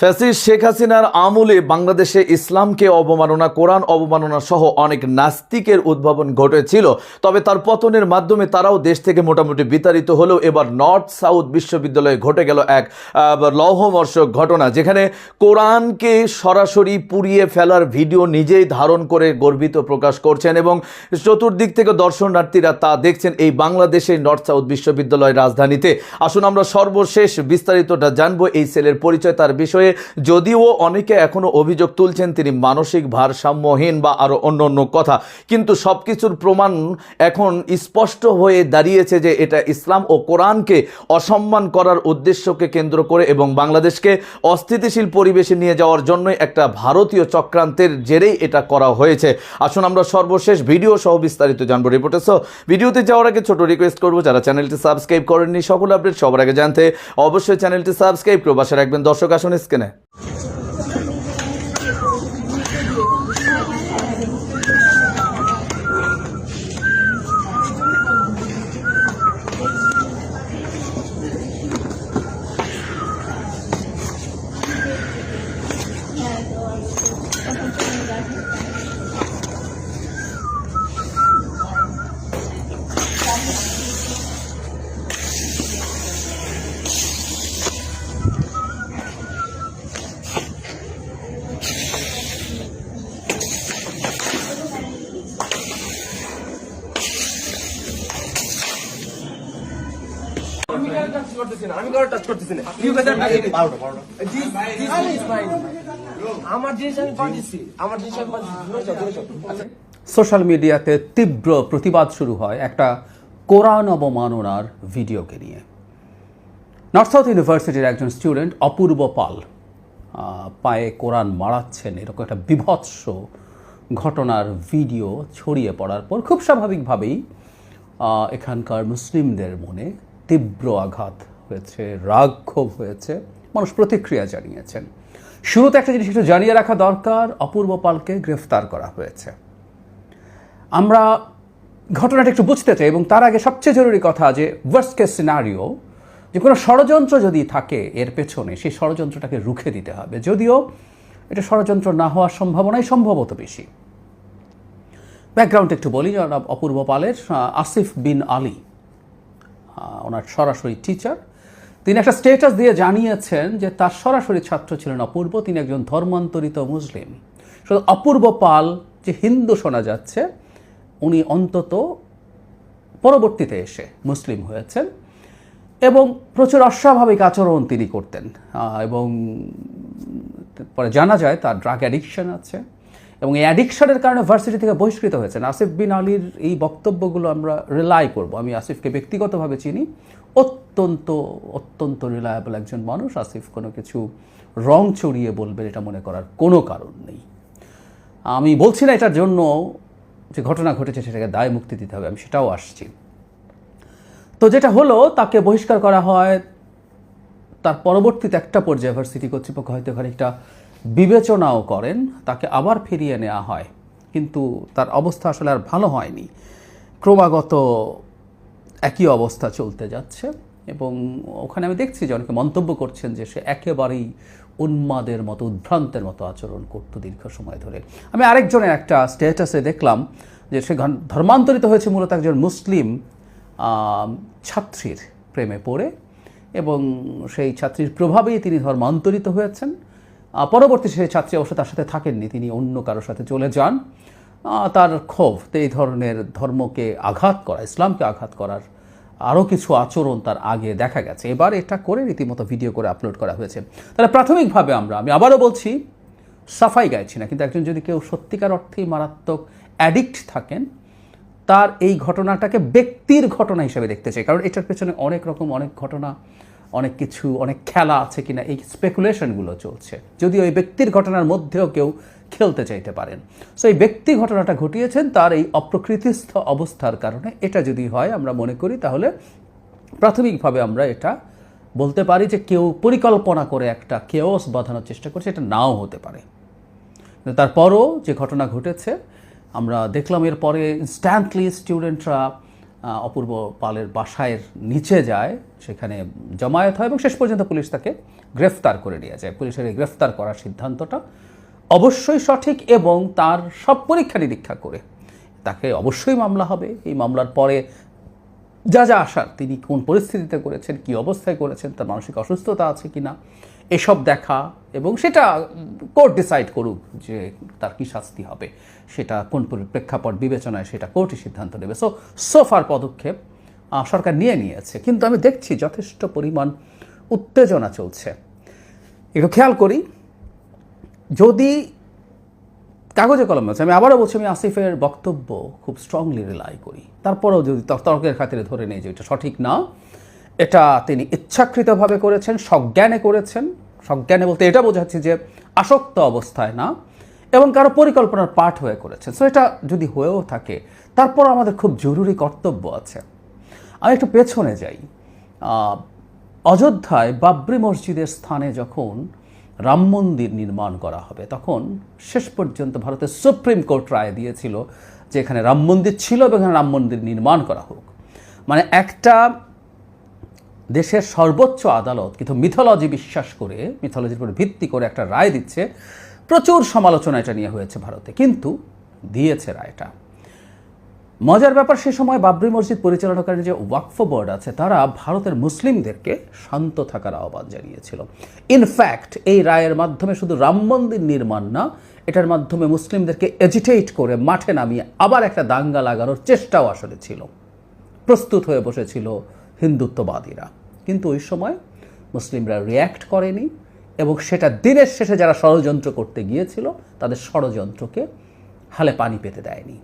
Fascist Sheikh হাসিনার আমলে বাংলাদেশে ইসলামকে অবমাননা, কোরআন অবমাননা সহ অনেক নাস্তিকের উদ্ভাবন ঘটেছিল। তবে তার পতনের মাধ্যমে তারাও দেশ থেকে মোটামুটি বিতাড়িত হলেও এবার নর্থ সাউথ বিশ্ববিদ্যালয়ে ঘটে গেল এক লৌহমর্ষক ঘটনা, যেখানে কোরআনকে সরাসরি পুড়িয়ে ফেলার ভিডিও নিজেই ধারণ করে গর্বিত প্রকাশ করছেন এবং চতুর্দিক থেকে দর্শনার্থীরা তা দেখছেন এই বাংলাদেশের নর্থ সাউথ বিশ্ববিদ্যালয় রাজধানীতে। আসুন আমরা সর্বশেষ বিস্তারিতটা জানব, এই সেলের পরিচয়, তার বিষয়ে যদিও অনেকে এখনও অভিযোগ তুলছেন তিনি মানসিক ভারসাম্যহীন বা আরও অন্য অন্য কথা। কিন্তু সবকিছুর প্রমাণ এখন স্পষ্ট হয়ে দাঁড়িয়েছে যে এটা ইসলাম ও কোরআনকে অসম্মান করার উদ্দেশ্যকে কেন্দ্র করে এবং বাংলাদেশকে অস্থিতিশীল পরিবেশে নিয়ে যাওয়ার জন্যই একটা ভারতীয় চক্রান্তের জেরেই এটা করা হয়েছে। আসুন আমরা সর্বশেষ ভিডিও সহ বিস্তারিত জানব রিপোর্টে। সো ভিডিওতে যাওয়ার আগে ছোট রিকোয়েস্ট করব, যারা চ্যানেলটি সাবস্ক্রাইব করেননি, সকল আপডেট সবার আগে জানতে অবশ্যই চ্যানেলটি সাবস্ক্রাইব করে বাসা রাখবেন। দর্শক আসুন স্ক্রিনে কারও টাচ করতেছি না. আমার জিনিস আমি পাঠিয়েছি। আমার জিনিস আমি পাঠিয়েছি। যাও। আচ্ছা। সোশ্যাল মিডিয়াতে তীব্র প্রতিবাদ শুরু হয় একটা কোরআন অবমাননার ভিডিওকে নিয়ে। নর্থ সাউথ ইউনিভার্সিটির একজন স্টুডেন্ট অপূর্ব পাল আহ, পায়ে কোরআন মারাচ্ছেন এরকম একটা বিভৎস ঘটনার ভিডিও ছড়িয়ে পড়ার পর খুব স্বাভাবিকভাবেই এখানকার মুসলিমদের মনে তীব্র আঘাত হয়েছে রাগ ক্ষোভ হয়েছে, মানুষ প্রতিক্রিয়া জানিয়েছেন। শুরুতে একটা জিনিস একটু জানিয়ে রাখা দরকার, অপূর্ব পালকে গ্রেফতার করা হয়েছে। আমরা ঘটনাটা একটু বুঝতে চাই এবং তার আগে সবচেয়ে জরুরি কথা যে ওয়ার্স্ট কেস সিনারিও যে কোনো ষড়যন্ত্র যদি থাকে এর পেছনে, সেই ষড়যন্ত্রটাকে রুখে দিতে হবে। যদিও এটা ষড়যন্ত্র না হওয়ার সম্ভাবনাই সম্ভবত বেশি। ব্যাকগ্রাউন্ড একটু বলি অপূর্ব পালের আসিফ বিন আলী ওনার সরাসরি টিচার তিনি একটা স্টেটাস দিয়ে জানিয়েছেন যে তার সরাসরি ছাত্র ছিলেন অপূর্ব। তিনি একজন ধর্মান্তরিত মুসলিম। শুধু অপূর্ব পাল যে হিন্দু শোনা যাচ্ছে, উনি অন্তত পরবর্তীতে এসে মুসলিম হয়েছেন এবং প্রচুর অস্বাভাবিক আচরণ তিনি করতেন। এবং পরে জানা যায় তার ড্রাগ অ্যাডিকশন আছে এবং এই অ্যাডিকশনের কারণে ভার্সিটি থেকে বহিষ্কৃত হয়েছেন। আসিফ বিন আলীর এই বক্তব্যগুলো আমরা রিলাই করব। আমি আসিফকে ব্যক্তিগতভাবে চিনি। অত্যন্ত অত্যন্ত রিলায়েবল একজন মানুষ, আসিফ কোনো কিছু রং চড়িয়ে বলবেন এটা মনে করার কোনো কারণ নেই। আমি বলছি না এটার জন্য যে ঘটনা ঘটেছে সেটাকে দায় মুক্তি দিতে হবে, আমি সেটাও আসছি। তো যেটা হলো, তাকে বহিষ্কার করা হয়, তার পরবর্তীতে একটা পর্যায়ে ভার্সিটি কর্তৃপক্ষ হয়তো খানিকটা বিবেচনাও করেন, তাকে আবার ফিরিয়ে নেওয়া হয়। কিন্তু তার অবস্থা আসলে আর ভালো হয়নি। ক্রমাগত একই অবস্থা চলতে যাচ্ছে এবং ওখানে আমি দেখছি যে অনেকে মন্তব্য করছেন যে সে একেবারেই উন্মাদের মতো, উদ্ভ্রান্তের মতো আচরণ করতো দীর্ঘ সময় ধরে। আমি আরেকজনের একটা স্ট্যাটাসে দেখলাম যে সে ধর্মান্তরিত হয়েছে মূলত একজন মুসলিম ছাত্রীর প্রেমে পড়ে এবং সেই ছাত্রীর প্রভাবেই তিনি ধর্মান্তরিত হয়েছেন। পরবর্তী সেই ছাত্রী অবশ্য তার সাথে থাকেননি, তিনি অন্য কারোর সাথে চলে যান। তার ক্ষোভ, এই ধরনের ধর্মকে আঘাত করা, ইসলামকে আঘাত করার আরও কিছু আচরণ তার আগে দেখা গেছে। এবার এটা করে রীতিমতো ভিডিও করে আপলোড করা হয়েছে। তাহলে প্রাথমিকভাবে আমরা, আমি আবারও বলছি, সাফাই গাইছি না, কিন্তু একজন যদি কেউ সত্যিকার অর্থেই মারাত্মক অ্যাডিক্ট থাকেন, তার এই ঘটনাটাকে ব্যক্তির ঘটনা হিসেবে দেখতে চাই। কারণ এটার পেছনে অনেক রকম অনেক ঘটনা অনেক কিছু, অনেক খেলা আছে কিনা, এই স্পেকুলেশনগুলো চলছে। যদিও এই ব্যক্তির ঘটনার মধ্যেও কেউ খেলতে চাইতে পারেন। সো এই ব্যক্তি ঘটনাটা ঘটিয়েছেন, তার এই অপ্রকৃতিস্থ অবস্থার কারণে এটা যদি হয়, আমরা মনে করি, তাহলে প্রাথমিকভাবে আমরা এটা বলতে পারি যে কেউ পরিকল্পনা করে একটা কেওস বাঁধানোর চেষ্টা করছে, এটা নাও হতে পারে। তারপরও যে ঘটনা ঘটেছে, আমরা দেখলাম এরপরে ইনস্ট্যান্টলি স্টুডেন্টরা অপূর্ব পালের বাসায়ের নিচে যায়, সেখানে জমায়েত হয় এবং শেষ পর্যন্ত পুলিশ তাকে গ্রেফতার করে নিয়ে যায়। পুলিশের এই গ্রেফতার করার সিদ্ধান্তটা অবশ্যই সঠিক এবং তার সব পরীক্ষা নিরীক্ষা করে। তাকে অবশ্যই মামলা হবে। এই মামলার পরে যা যা আসার, তিনি কোন পরিস্থিতিতে করেছেন, কি অবস্থায় করেছেন, তার মানসিক অসুস্থতা আছে কি না এসব দেখা এবং সেটা কোর্ট ডিসাইড করুক যে তার কি শাস্তি হবে। সেটা কোন পরি- প্রেক্ষাপট বিবেচনায় সেটা কোর্টই সিদ্ধান্ত নেবে। সো সোফার পদক্ষেপ সরকার নিয়ে নিয়েছে, কিন্তু আমি দেখছি যথেষ্ট পরিমাণ উত্তেজনা চলছে। একটু খেয়াল করি, যদি কাগজে কলমে আছে। আমি আবারও বলছি, আমি আসিফের বক্তব্য খুব স্ট্রংলি রিলাই করি। তারপরেও যদি তর্কের খাতিরে ধরে নেই যে এটা সঠিক না, এটা তিনি ইচ্ছাকৃতভাবে করেছেন, সজ্ঞানে করেছেন। সজ্ঞানে বলতে এটা বোঝাচ্ছি যে আসক্ত অবস্থায় না, এবং কারও পরিকল্পনার পাঠ হয়ে করেছেন। সো এটা যদি হয়েও থাকে, তারপর আমাদের খুব জরুরি কর্তব্য আছে। আমি একটু পেছনে যাই। অযোধ্যায় বাবরি মসজিদের স্থানে যখন রাম মন্দির নির্মাণ করা হবে। তখন শেষ পর্যন্ত ভারতের সুপ্রিম কোর্ট রায় দিয়েছিল যে এখানে রাম মন্দির ছিল এবং এখানে রাম মন্দির নির্মাণ করা হোক। মানে একটা দেশের সর্বোচ্চ আদালত, কিন্তু মিথোলজি বিশ্বাস করে মিথোলজির উপর ভিত্তি করে একটা রায় দিচ্ছে। প্রচুর সমালোচনা এটা নিয়ে হয়েছে ভারতে, কিন্তু দিয়েছে রায়টা। মজার ব্যাপার, সে সময় বাবরি মসজিদ পরিচালনাকারী যে ওয়াকফ বোর্ড আছে, তারা ভারতের মুসলিমদেরকে শান্ত থাকার আহ্বান জানিয়েছিল। ইনফ্যাক্ট এই রায়ের মাধ্যমে শুধু রাম মন্দির নির্মাণ না, এটার মাধ্যমে মুসলিমদেরকে এজিটেট করে মাঠে নামিয়ে আবার একটা দাঙ্গা লাগানোর চেষ্টাও আসলে ছিল। প্রস্তুত হয়ে বসেছিল হিন্দুত্ববাদীরা। কিন্তু ওই সময় মুসলিমরা রিয়্যাক্ট করেনি এবং সেটা দিনের শেষে যারা ষড়যন্ত্র করতে গিয়েছিল, তাদের ষড়যন্ত্রকে হালে পানি পেতে দেয়নি।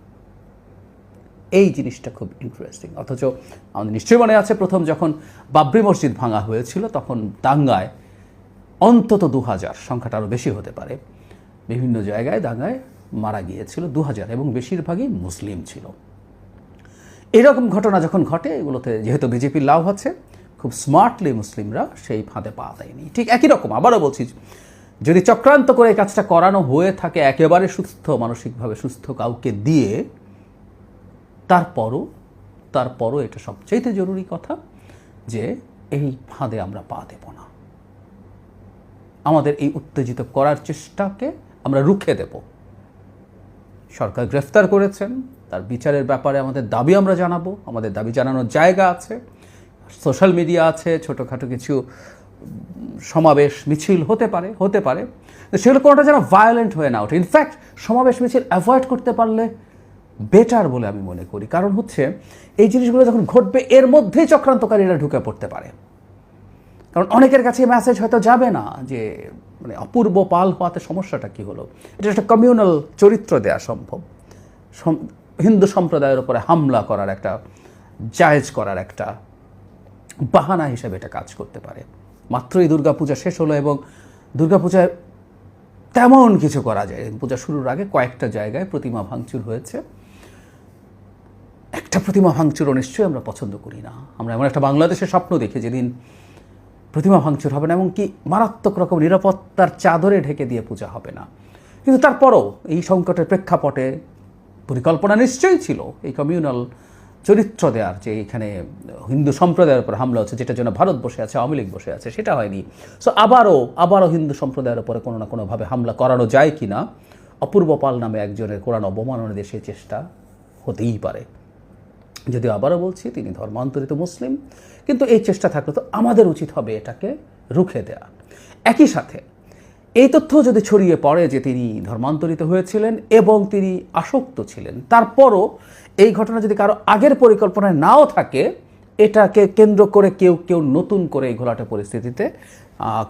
এই জিনিসটা খুব ইন্টারেস্টিং অথচ আমাদের নিশ্চয়ই মনে আছে, প্রথম যখন বাবরি মসজিদ ভাঙা হয়েছিল, তখন দাঙ্গায় অন্তত দু হাজার সংখ্যাটা আরও বেশি হতে পারে, বিভিন্ন জায়গায় দাঙ্গায় মারা গিয়েছিল দু হাজার এবং বেশিরভাগই মুসলিম ছিল। এরকম ঘটনা যখন ঘটে, এগুলোতে যেহেতু বিজেপির লাভ হচ্ছে খুব স্মার্টলি মুসলিমরা সেই ফাঁদে পা দেয়নি। ঠিক একই রকম, আবারও বলছি, যদি চক্রান্ত করে কাজটা করানো হয়ে থাকে, একেবারে সুস্থ, মানসিকভাবে সুস্থ কাউকে দিয়ে তারপরও তারপরও এটা সবচাইতে জরুরি কথা যে এই ফাঁদে আমরা পা দেব না। আমাদের এই উত্তেজিত করার চেষ্টাকে আমরা রুখে দেব। সরকার গ্রেফতার করেছেন, তার বিচারের ব্যাপারে আমাদের দাবি আমরা জানাব, আমাদের দাবি জানানোর জায়গা আছে, সোশ্যাল মিডিয়া আছে, ছোটোখাটো কিছু সমাবেশ মিছিল হতে পারে হতে পারে। সেগুলো কোনোটা যেন ভায়োলেন্ট হয়ে না ওঠে। ইনফ্যাক্ট সমাবেশ মিছিল অ্যাভয়েড করতে পারলে বেটার বলে আমি মনে করি। কারণ হচ্ছে, এই জিনিসগুলো যখন ঘটবে, এর মধ্যেই চক্রান্তকারীরা ঢুকে পড়তে পারে। কারণ অনেকের কাছে মেসেজ হয়তো যাবে না যে মানে অপূর্ব পাল হওয়াতে সমস্যাটা কি হলো? এটা একটা কমিউনাল চরিত্র দেওয়া সম্ভব। হিন্দু সম্প্রদায়ের উপরে হামলা করার একটা, জায়েজ করার একটা বাহানা হিসেবে এটা কাজ করতে পারে। মাত্রই দুর্গাপূজা শেষ হলো এবং দুর্গাপূজায় তেমন কিছু করা যায় পূজা শুরুর আগে কয়েকটা জায়গায় প্রতিমা ভাঙচুর হয়েছে। একটা প্রতিমা ভাঙচুরও নিশ্চয়ই আমরা পছন্দ করি না। আমরা এমন একটা বাংলাদেশের স্বপ্ন দেখি যেদিন প্রতিমা ভাঙচুর হবে না, এমনকি মারাত্মক রকম নিরাপত্তার চাদরে ঢেকে দিয়ে পূজা হবে না। কিন্তু তারপরও এই সংকটের প্রেক্ষাপটে পরিকল্পনা নিশ্চয়ই ছিল এই কমিউনাল চরিত্র দেওয়ার যে এখানে হিন্দু সম্প্রদায়ের উপর হামলা হচ্ছে, যেটার জন্য ভারত বসে আছে, আওয়ামী লীগ বসে আছে, সেটা হয়নি। সো আবারও আবারও হিন্দু সম্প্রদায়ের উপরে কোনো না কোনোভাবে হামলা করানো যায় কি না অপূর্ব পাল নামে একজনের কোরআন অবমাননা দেশের চেষ্টা হতেই পারে। যদিও আবারও বলছি, তিনি ধর্মান্তরিত মুসলিম, কিন্তু এই চেষ্টা থাকলে তো আমাদের উচিত হবে এটাকে রুখে দেয়া। একই সাথে, এই তথ্য যদি ছড়িয়ে পড়ে যে তিনি ধর্মান্তরিত হয়েছিলেন এবং তিনি আসক্ত ছিলেন, তারপরও এই ঘটনা যদি কারও আগের পরিকল্পনায় নাও থাকে এটাকে কেন্দ্র করে কেউ কেউ নতুন করে এই ঘোলাটে পরিস্থিতিতে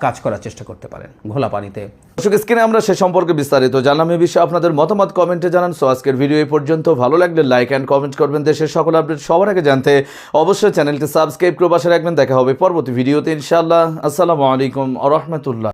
কাজ করার চেষ্টা করতে পারেন ঘোলা পানিতে। দর্শক, স্ক্রিনে আমরা সে সম্পর্কে বিস্তারিত জানলাম। এ বিষয়ে আপনাদের মতামত কমেন্টে জানান। সো, আজকের ভিডিও এই পর্যন্ত। ভালো লাগলে লাইক অ্যান্ড কমেন্ট করবেন। দেশের সকল আপডেট সবার আগে জানতে অবশ্যই চ্যানেলটি সাবস্ক্রাইব করে বাসা রাখবেন। দেখা হবে পরবর্তী ভিডিওতে, ইনশাআল্লাহ। আসসালামু আলাইকুম আ রহমতুল্লাহ।